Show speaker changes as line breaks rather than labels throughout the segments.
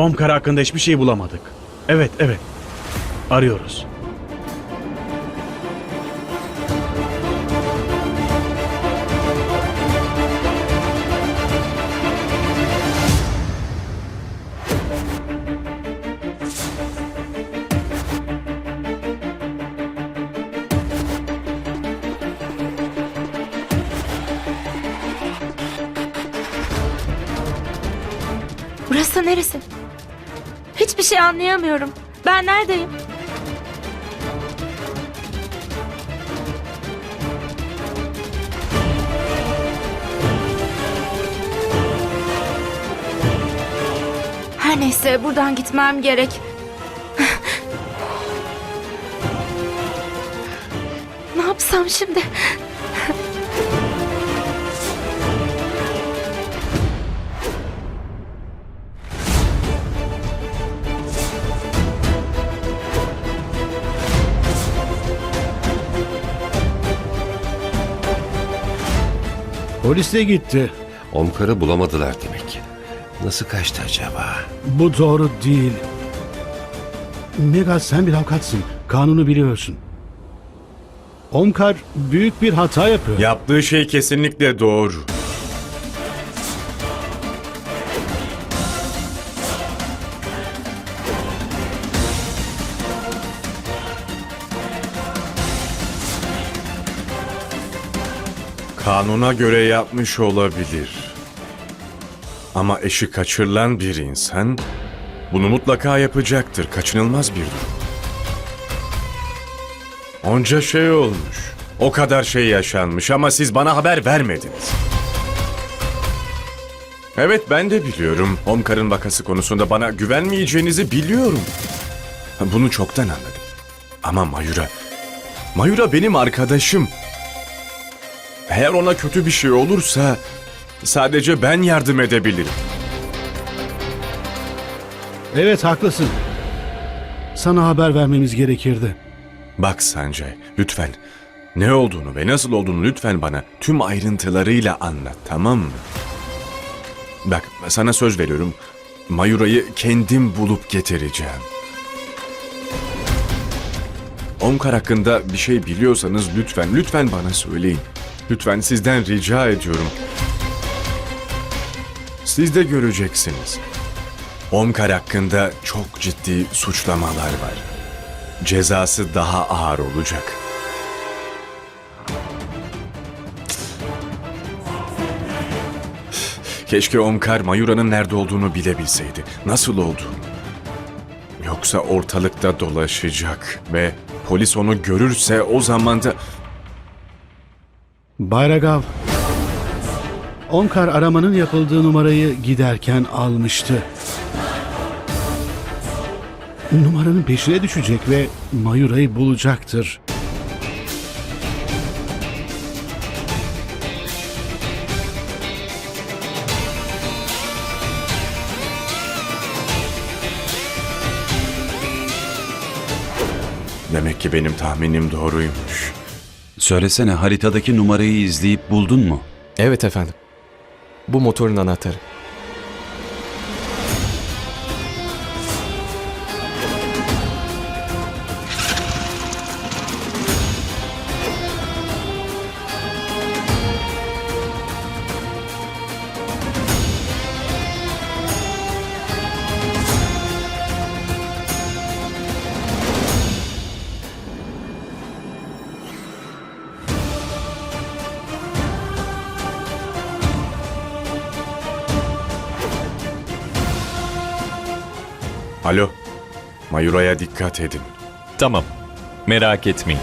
Omkar hakkında hiçbir şey bulamadık. Evet, evet. Arıyoruz.
Burası neresi? Hiçbir şey anlayamıyorum. Ben neredeyim? Her neyse buradan gitmem gerek. ne yapsam şimdi?
Polis de gitti.
Omkar'ı bulamadılar demek. Nasıl kaçtı acaba?
Bu doğru değil. Megas sen bir avukatsın. Kanunu biliyorsun. Omkar büyük bir hata yapıyor.
Yaptığı şey kesinlikle doğru. Kanuna göre yapmış olabilir. Ama eşi kaçırılan bir insan bunu mutlaka yapacaktır. Kaçınılmaz bir durum. Onca şey olmuş. O kadar şey yaşanmış ama siz bana haber vermediniz. Evet ben de biliyorum. Omkar'ın vakası konusunda bana güvenmeyeceğinizi biliyorum. Bunu çoktan anladım. Ama Mayura... Mayura benim arkadaşım. Eğer ona kötü bir şey olursa sadece ben yardım edebilirim.
Evet haklısın. Sana haber vermemiz gerekirdi.
Bak Sancay, lütfen ne olduğunu ve nasıl olduğunu lütfen bana tüm ayrıntılarıyla anlat, tamam mı? Bak, sana söz veriyorum. Mayura'yı kendim bulup getireceğim. Omkar hakkında bir şey biliyorsanız lütfen, lütfen bana söyleyin. Lütfen sizden rica ediyorum. Siz de göreceksiniz. Omkar hakkında çok ciddi suçlamalar var cezası daha ağır olacak. Keşke Omkar Mayura'nın nerede olduğunu bilebilseydi. Nasıl olduğunu. Yoksa ortalıkta dolaşacak ve polis onu görürse o zaman da...
Bayragav. Omkar aramanın yapıldığı numarayı giderken almıştı. Numaranın peşine düşecek ve Mayura'yı bulacaktır.
Demek ki benim tahminim doğruymuş.
Söylesene haritadaki numarayı izleyip buldun mu?
Evet efendim. Bu motorun anahtarı.
Mayura'ya dikkat edin.
Tamam. Merak etmeyin.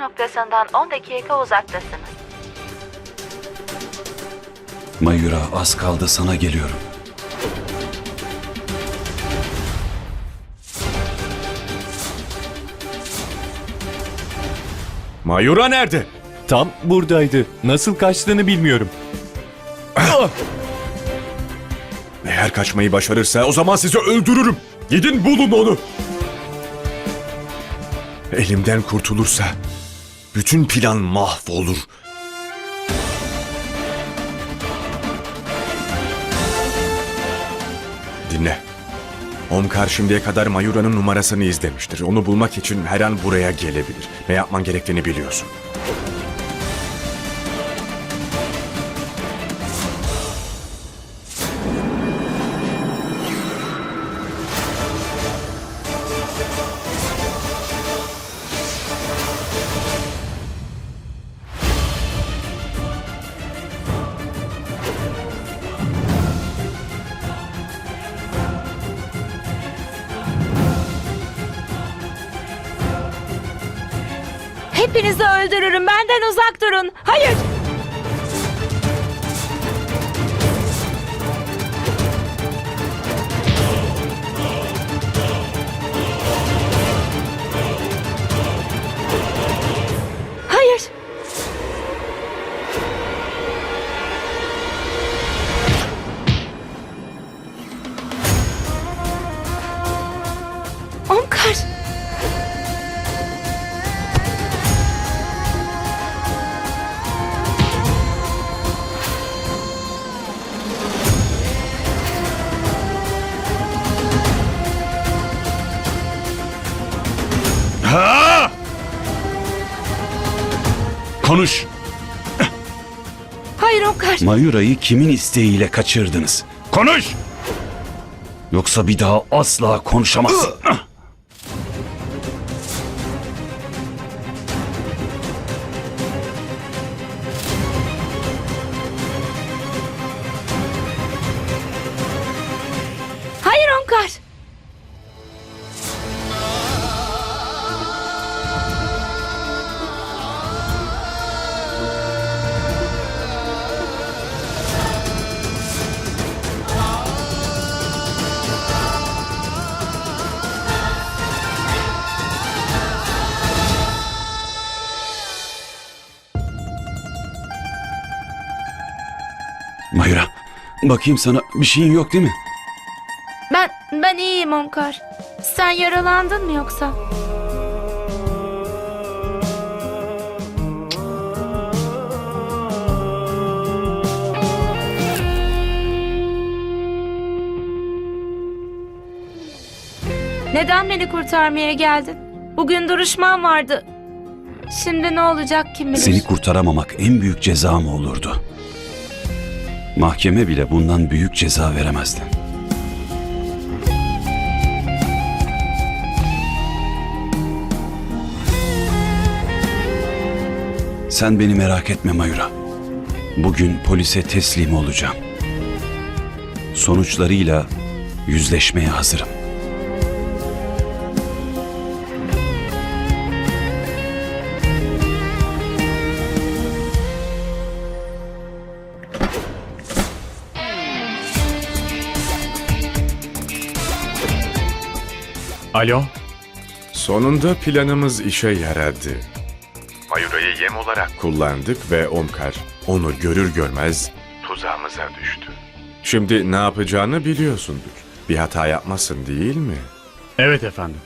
Noktasından 10 dakika uzaktasınız.
Mayura az kaldı sana geliyorum.
Mayura nerede?
Tam buradaydı. Nasıl kaçtığını bilmiyorum.
Eğer kaçmayı başarırsa o zaman sizi öldürürüm. Gidin bulun onu. Elimden kurtulursa bütün plan mahvolur. Dinle. Omkar şimdiye kadar Mayura'nın numarasını izlemiştir. Onu bulmak için her an buraya gelebilir. Ne yapman gerektiğini biliyorsun.
Hepinizi öldürürüm. Benden uzak durun. Hayır.
Mayura'yı kimin isteğiyle kaçırdınız?
Konuş.
Yoksa bir daha asla konuşamazsın. Mayura, bakayım sana bir şeyin yok değil mi?
Ben ben iyiyim Omkar. Sen yaralandın mı yoksa? Neden beni kurtarmaya geldin? Bugün duruşmam vardı. Şimdi ne olacak kim bilir?
Seni kurtaramamak en büyük ceza mı olurdu? Mahkeme bile bundan büyük ceza veremezdi. Sen beni merak etme Mayura. Bugün polise teslim olacağım. Sonuçlarıyla yüzleşmeye hazırım.
Alo?
Sonunda planımız işe yaradı. Mayura'yı yem olarak kullandık ve Omkar onu görür görmez tuzağımıza düştü. Şimdi ne yapacağını biliyorsundur. Bir hata yapmasın değil mi?
Evet efendim.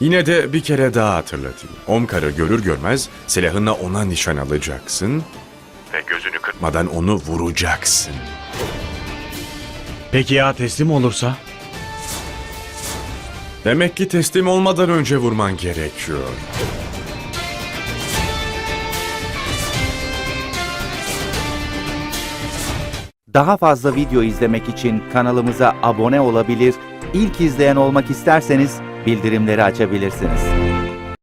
Yine de bir kere daha hatırlatayım. Omkar'ı görür görmez silahına ona nişan alacaksın ve gözünü kırpmadan onu vuracaksın.
Peki ya teslim olursa?
Demek ki teslim olmadan önce vurman gerekiyor.
Daha fazla video izlemek için kanalımıza abone olabilir, ilk izleyen olmak isterseniz bildirimleri açabilirsiniz.